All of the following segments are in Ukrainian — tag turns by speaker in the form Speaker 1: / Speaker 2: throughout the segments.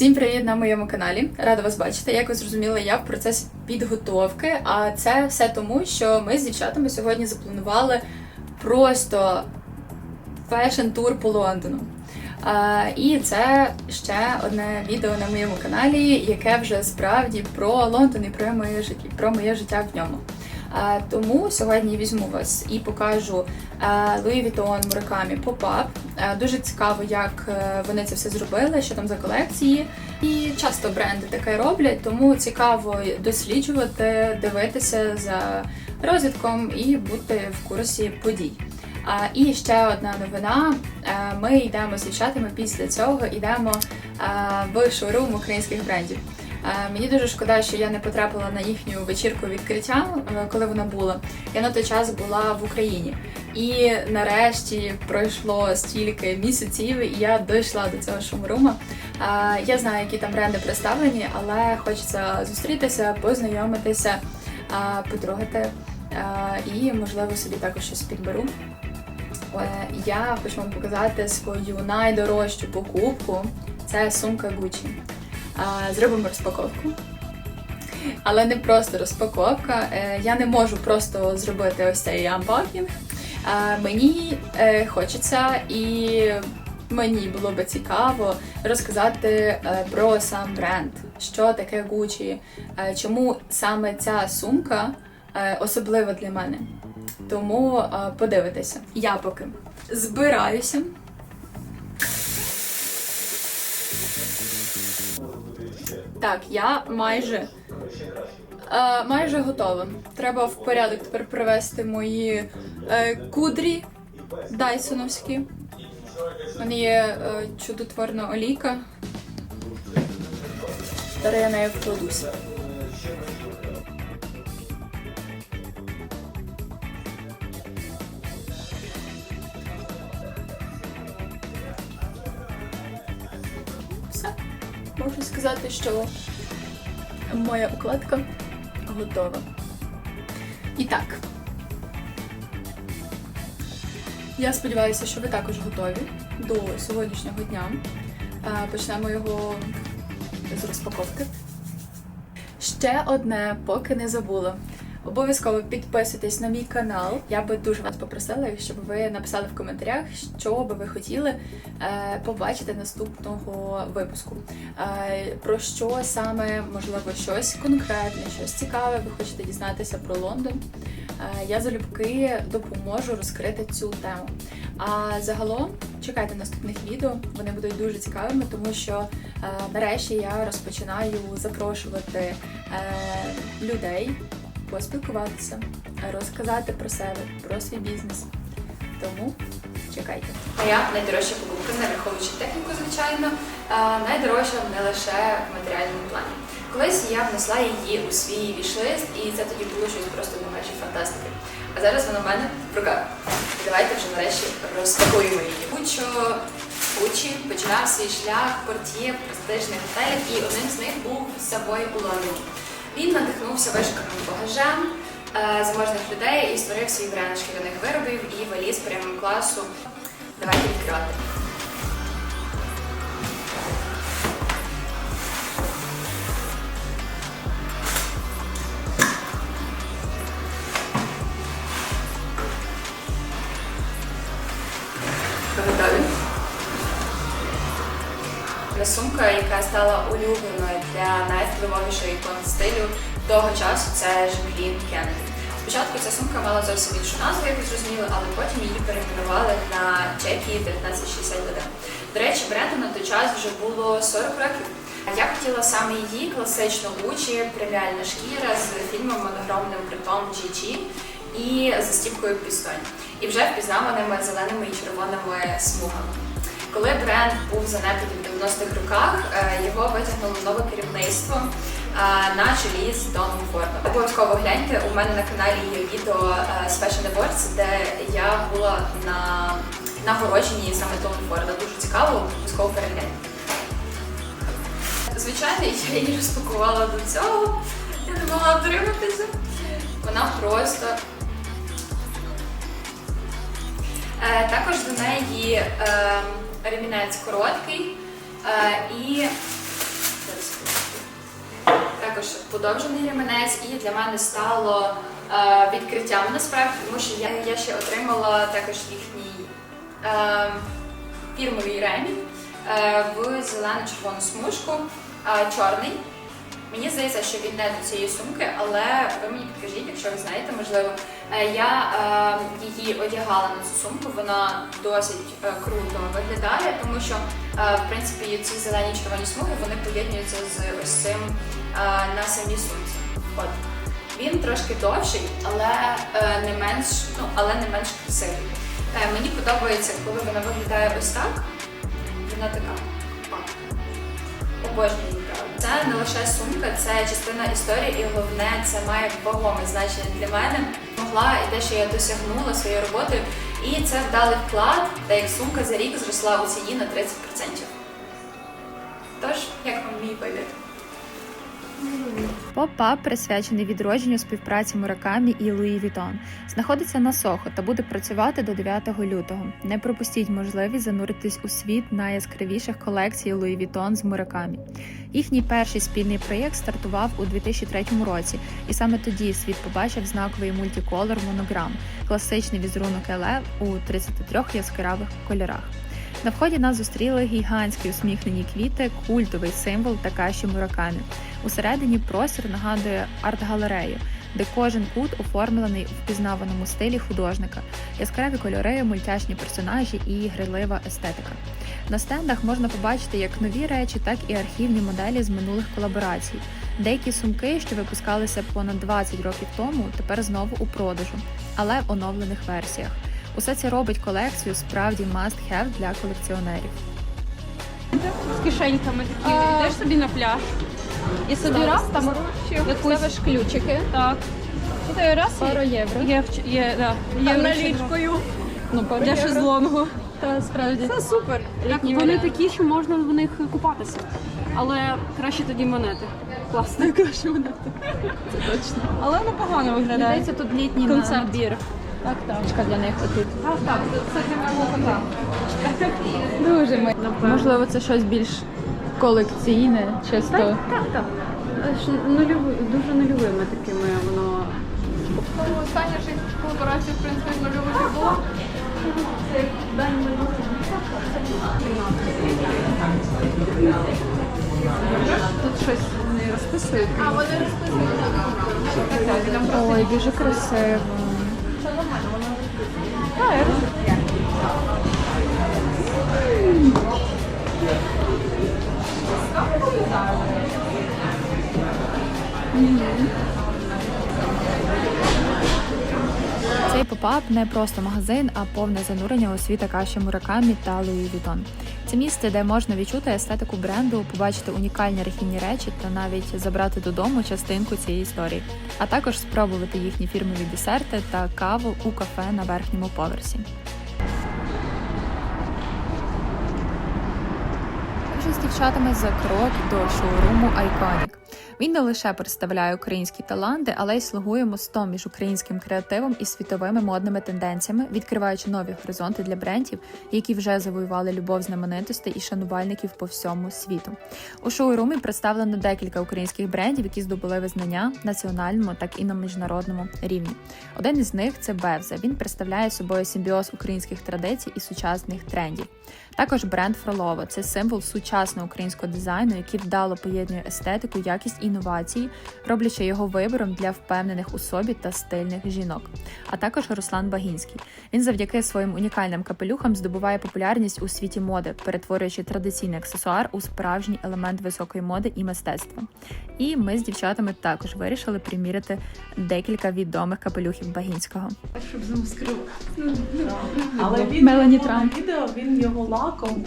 Speaker 1: Всім привіт на моєму каналі. Рада вас бачити. Як ви зрозуміли, я в процесі підготовки. А це все тому, що ми з дівчатами сьогодні запланували просто фешн-тур по Лондону. А, і це ще одне відео на моєму каналі, яке вже справді про Лондон і про моє життя, про моє життя в ньому. Тому сьогодні візьму вас і покажу Louis Vuitton Murakami Pop-Up. Дуже цікаво, як е, вони це все зробили, що там за колекції. І часто бренди таке роблять, тому цікаво досліджувати, дивитися за розвитком і бути в курсі подій. А, і ще одна новина. Ми йдемо з дівчатами після цього йдемо в шоурум українських брендів. Е, Мені дуже шкода, що я не потрапила на їхню вечірку відкриття, е, коли вона була. Я на той час була в Україні. І нарешті пройшло стільки місяців, і я дійшла до цього шоурума. Е, Я знаю, які там бренди представлені, але хочеться зустрітися, познайомитися, потрогати і, можливо, собі також щось підберу. Я хочу вам показати свою найдорожчу покупку. Це сумка Gucci. Зробимо розпаковку. Але не просто розпаковка. Е, Я не можу просто зробити ось цей ампакінг. Мені е, хочеться і мені було би цікаво розказати е, про сам бренд, що таке Gucci, чому саме ця сумка особлива для мене. Тому подивитися. Я поки збираюся. Так, я майже. Е, майже готова. Треба в порядок тепер привести мої е, кудрі дайсоновські. У є е, чудотворна олійка. Тепер я нею вкладуся. Все. Можу сказати, що моя укладка готова. І так. Я сподіваюся, що ви також готові до сьогоднішнього дня. Е, Почнемо його з розпаковки. Ще одне, поки не забула. Обов'язково підписуйтесь на мій канал. Я би дуже вас попросила, щоб ви написали в коментарях, що би ви хотіли е, побачити наступного випуску. Е, про що саме, можливо, щось конкретне, щось цікаве, ви хочете дізнатися про Лондон. Е, я залюбки допоможу розкрити цю тему. А загалом чекайте наступних відео, вони будуть дуже цікавими, тому що нарешті я розпочинаю запрошувати людей поспілкуватися, розказати про себе, про свій бізнес. Тому чекайте. Моя найдорожча покупка, не враховуючи техніку, звичайно, найдорожча не лише в матеріальному плані. Колись я внесла її у свій вішлист, і це тоді було щось просто на межі фантастики. А зараз вона в мене в руках. Давайте вже нарешті розпакуємо її. Гуччо Гуччі починав свій шлях портіє в престижних готелях, і одним з них був Савой у Лондоні. Він надихнувся вишуканим багажем е, заможних людей і створив свій бренд шкіряних виробів і валіз прямо класу. Давайте відкривати. Це сумка, яка стала улюбленою для найвпливовішої ікони стилю того часу, це Жаклін Кеннеді. Спочатку ця сумка мала зовсім іншу назву, як ви зрозуміли, але потім її перейменували на Чекі 1961. До речі, бренду на той час вже було 40 років. А я хотіла саме її класичну Гучі, преміальна шкіра з фільмом моногромним принтом GG і застіпкою пістонь. І вже впізнаваними зеленими і червоними смугами. Коли бренд був занепаді в 90-х роках, е, його витягнуло нове керівництво е, на чолі з Доном Фордом. Обов'язково гляньте, у мене на каналі є відео е, з Fashion Awards, де я була на нагородженні саме Доном Форда. Дуже цікаво, обов'язково перегляньте. Звичайно, я її розпакувала до цього. Я не могла втриматися. Вона просто. Е, також до неї е, ремінець короткий е, і
Speaker 2: також подовжений ремінець, і для мене стало е, відкриттям насправді, тому що я ще отримала також їхній е, фірмовий ремінь в зелену-червону смужку, чорний. Мені здається, що він не до цієї сумки, але ви мені підкажіть, якщо ви знаєте, можливо. Е, Я е, її одягала на цю сумку, вона досить е, круто виглядає, тому що е, в принципі ці зелені червоні смуги вони поєднуються з ось цим е, на самій сумці. От він трошки довший, але е, не менш, ну але не менш красивий. Е, Мені подобається, коли вона виглядає ось так. Вона така. Обожнюю її. Це не лише сумка, це частина історії, і головне, це має вагоме значення для мене. Могла і те, що я досягнула своєю роботою, і це вдалий вклад, та як сумка за рік зросла у ціні на 30%. Тож, як вам мій вибір?
Speaker 1: Поп-ап присвячений відродженню співпраці Муракамі і Луї Вітон. Знаходиться на Сохо та буде працювати до 9 лютого. Не пропустіть можливість зануритись у світ найяскравіших колекцій Луї Вітон з Муракамі. Їхній перший спільний проєкт стартував у 2003 році, і саме тоді світ побачив знаковий мультиколор монограм, класичний візерунок ЛЕ у 33 яскравих кольорах. На вході нас зустріли гігантські усміхнені квіти, культовий символ Такаші Муракамі. Усередині простір нагадує арт-галерею, де кожен кут оформлений в впізнаваному стилі художника, яскраві кольори, мультяшні персонажі і грайлива естетика. На стендах можна побачити як нові речі, так і архівні моделі з минулих колаборацій. Деякі сумки, що випускалися понад 20 років тому, тепер знову у продажу, але в оновлених версіях. Усе це робить колекцію справді must-have для колекціонерів.
Speaker 3: з кишеньками такі. Йдеш собі на пляж. І собі раз там якусь... ставиш ключики. Так. І ти раз пару євро. Є, є, да. Є. Ну, для шезлонгу. Та справді. Це супер. Так, вони такі, що можна в них купатися. Але краще тоді монети. Класно, краще монети. Це точно. Але непогано виглядає.
Speaker 1: Здається, тут літній
Speaker 3: Концепт.
Speaker 1: набір.
Speaker 3: Так, так.
Speaker 1: Для них потрібна.
Speaker 3: Так, так. Це для мого кота.
Speaker 1: Дуже ми. Можливо, це щось більш колекційне, чисто.
Speaker 3: Так, так. Ж Нульові, дуже нульовими такими воно.
Speaker 4: Остання ж колаборація, в принципі, нульових була.
Speaker 3: Тут щось не розписують.
Speaker 4: А вони розписують.
Speaker 1: Ой, дуже красиво. Цей попап не просто магазин, а повне занурення у світ Акаші Муракамі та Луї Вітон. Це місце, де можна відчути естетику бренду, побачити унікальні архівні речі та навіть забрати додому частинку цієї історії, а також спробувати їхні фірмові десерти та каву у кафе на верхньому поверсі. Вже з дівчатами за крок до шоуруму Iconic. Він не лише представляє українські таланти, але й слугує мостом між українським креативом і світовими модними тенденціями, відкриваючи нові горизонти для брендів, які вже завоювали любов знаменитостей і шанувальників по всьому світу. У шоурумі представлено декілька українських брендів, які здобули визнання національному, так і на міжнародному рівні. Один із них це Бевза. Він представляє собою симбіоз українських традицій і сучасних трендів. Також бренд Фролова це символ сучасного українського дизайну, який вдало поєднує естетику, якість інновації, роблячи його вибором для впевнених у собі та стильних жінок. А також Руслан Багінський. Він завдяки своїм унікальним капелюхам здобуває популярність у світі моди, перетворюючи традиційний аксесуар у справжній елемент високої моди і мистецтва. І ми з дівчатами також вирішили приміряти декілька відомих капелюхів Багінського.
Speaker 3: Щоб замаскирувати.
Speaker 5: Але він
Speaker 1: Мелані
Speaker 5: його
Speaker 1: Трамп.
Speaker 5: відео, він його лаком.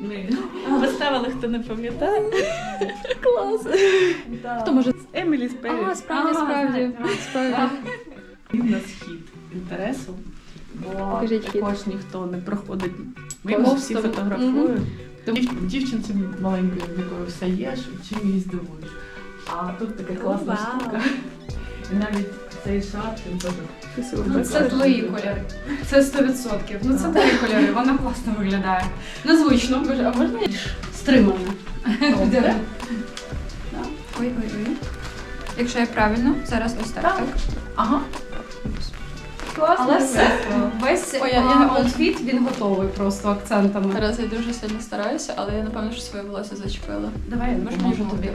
Speaker 5: Ми, ми виставили, хто не пам'ятає. Клас.
Speaker 1: Хто може
Speaker 5: Емілі Спері.
Speaker 1: А, справді, справді, справді.
Speaker 5: Він на схід інтересу, бо також ніхто не проходить. Мимо всі фотографують. Дів- Дівчинці маленької, в якої все є, чим її здивуєш. А тут така класна штука. І навіть цей шарф, він теж
Speaker 3: Ну, це твої кольори. Це 100%. Ну це твої кольори, вона класно виглядає. Незвично, а можна стримано.
Speaker 5: добре.
Speaker 1: ой, ой, ой. Якщо я правильно, зараз ось так,
Speaker 5: Так. Ага.
Speaker 3: Класно.
Speaker 4: Але все.
Speaker 3: Весь
Speaker 1: Ой, я- я-
Speaker 3: аутфіт він готовий просто акцентами.
Speaker 1: Зараз я дуже сильно стараюся, але я напевно що своє волосся зачепила.
Speaker 5: Давай я допоможу тобі.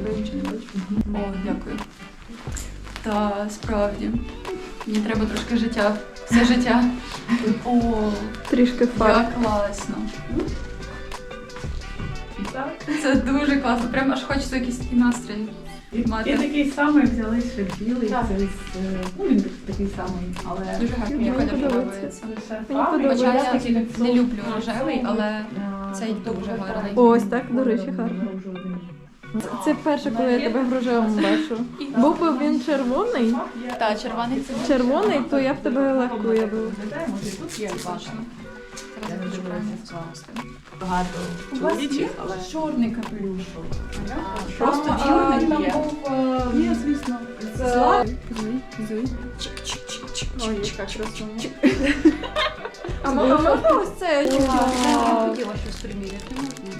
Speaker 1: О, дякую. Та справді. Мені треба трошки життя. Все життя. О,
Speaker 3: Трішки
Speaker 1: як класно.
Speaker 5: Так.
Speaker 1: Це дуже класно. Прямо аж хочеться якийсь такий настрій.
Speaker 5: І,
Speaker 1: Мати.
Speaker 5: і такий самий взяли ще білий,
Speaker 1: Так.
Speaker 5: це е, ну він такий самий, але
Speaker 1: Дуже гарно, мені колір подобається.
Speaker 3: Мені
Speaker 5: фабрика.
Speaker 1: Хоча я
Speaker 5: такий
Speaker 1: не люблю рожевий, але
Speaker 5: А,
Speaker 1: цей
Speaker 5: тобто
Speaker 1: дуже гарний.
Speaker 3: Ось так, до речі, гарно. Це перше, коли я тебе в рожевому бачу. Був би він червоний,
Speaker 1: та червоний це
Speaker 3: червоний, то я б тебе легко уявила.
Speaker 5: Тут є
Speaker 1: точно. Зараз я дуже
Speaker 5: Багато чоловічих, але
Speaker 4: чорний капелюш.
Speaker 5: просто чорний є.
Speaker 4: е,
Speaker 5: Є, звісно.
Speaker 4: Це-
Speaker 3: Ой, яка красуня. А можна ось це?
Speaker 5: Вау.
Speaker 3: хотіла щось приміряти.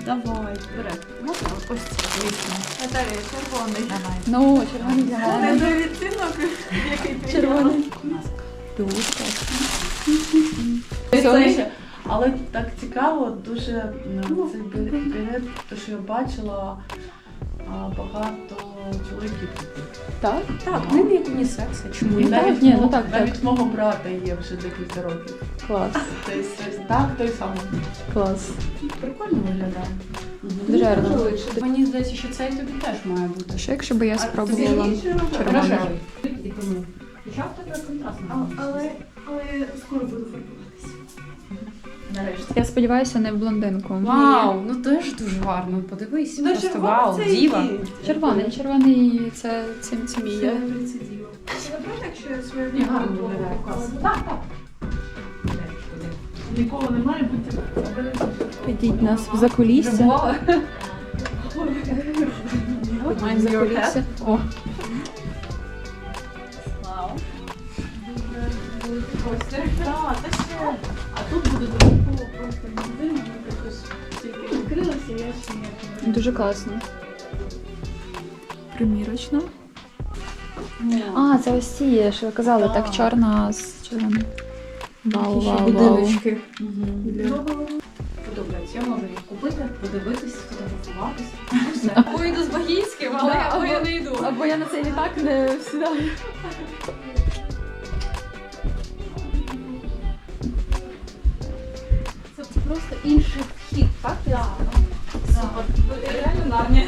Speaker 5: Давай, бери. Можна ось це, звісно.
Speaker 3: Наталія, червоний.
Speaker 5: Давай.
Speaker 1: Ну, червоний мене.
Speaker 3: той відтінок, який.
Speaker 1: Червоний.
Speaker 5: Це, але так цікаво, дуже ну, цей білет, то що я бачила, багато чоловіків.
Speaker 1: Так?
Speaker 3: Так, він як унісекс, чому
Speaker 5: І навіть,
Speaker 1: ні,
Speaker 5: мого-
Speaker 1: ну так,
Speaker 5: навіть мого брата є вже декілька років.
Speaker 1: Клас.
Speaker 5: Тобто, так, той самий.
Speaker 1: Клас.
Speaker 5: Прикольно виглядає.
Speaker 1: Дуже гарно.
Speaker 3: Мені здається, що цей тобі теж має бути.
Speaker 1: Що якщо б я спробувала червоний?
Speaker 5: І тому. Хоча в тебе контрастно.
Speaker 4: Але, але скоро буду фарбуватися.
Speaker 5: Нарешті.
Speaker 1: Я сподіваюся, не в блондинку.
Speaker 3: Вау, ну теж дуже гарно. Подивись,
Speaker 4: Ну,
Speaker 3: просто вау,
Speaker 4: це
Speaker 3: діва.
Speaker 1: Червоний, червоний це, це, це мій.
Speaker 4: Це. Це не якщо я своє
Speaker 5: Ні, гарно виглядає. Так, так. Ніколи не має бути.
Speaker 1: Підіть нас в закулісся. В закулісся. О,
Speaker 5: Так, та що? А тут буде додатково просто магазин, ми якось тільки відкрилися, я ще
Speaker 1: дуже класно. Примірочно. А, це ось ці, що ви казали, так чорна з червоним. Вау, вау, вау.
Speaker 3: Будиночки.
Speaker 5: подобається. Я можу їх купити, подивитись, фотографуватись.
Speaker 3: Або йду з Багінським, але я не йду.
Speaker 1: Або я на цей літак не сідаю.
Speaker 3: Просто інший вхід, так? Реально нарні.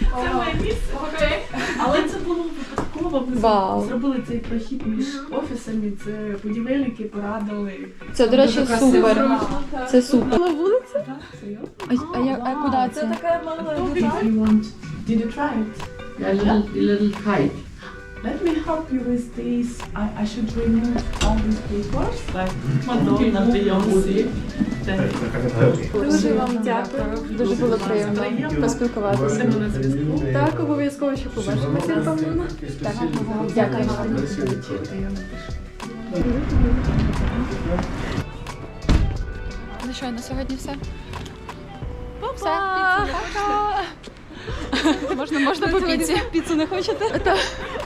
Speaker 5: Це моє місце. Але це було випадково. Ми
Speaker 1: Вау.
Speaker 5: зробили цей прохід між офісами. Це будівельники порадили.
Speaker 1: Це, до речі, супер. Це супер.
Speaker 5: Так, серйозно?
Speaker 1: А, а, я- а куди це?
Speaker 3: така мала
Speaker 5: If you want, did you try it?
Speaker 6: A little, little height.
Speaker 5: Let me help you with this. I, I should remove all these papers. Like Madonna, Beyoncé.
Speaker 3: Дуже вам дякую.
Speaker 1: Дуже було приємно поспілкуватися.
Speaker 5: На зв'язку.
Speaker 3: Так, обов'язково ще побачимося, Павлина.
Speaker 1: Дякую. Ну що, на сьогодні все? Все. Можна, можна по піці.
Speaker 3: Піцу не хочете?